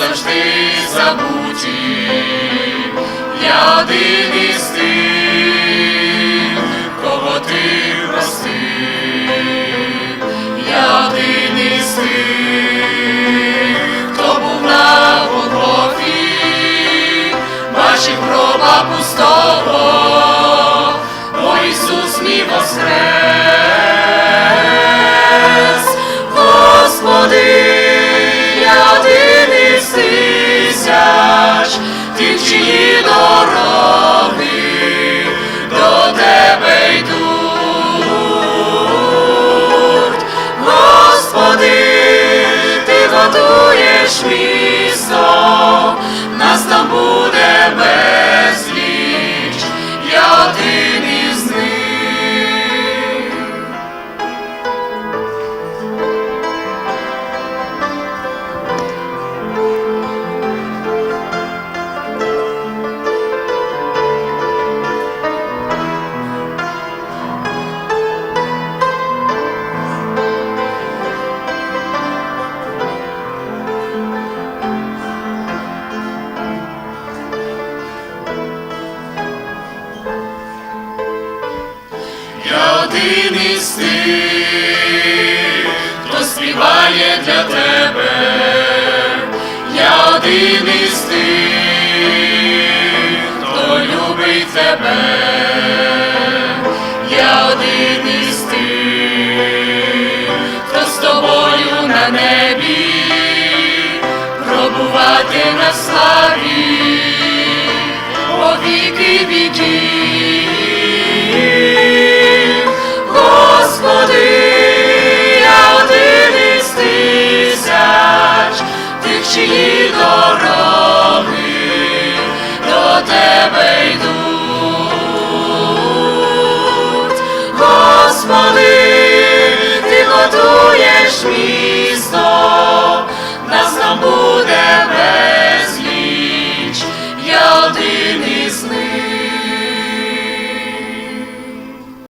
назавжди забуті, я один із тих, кого ти простив, я один із тих, хто був на Голгофі, бачив гроба пустого, о Ісус мій воскрес, готуєш місто, нас там один хто співає для тебе, я один із тих, хто любить тебе, я один із тих, хто з тобою на небі, пробувати на славі, тих,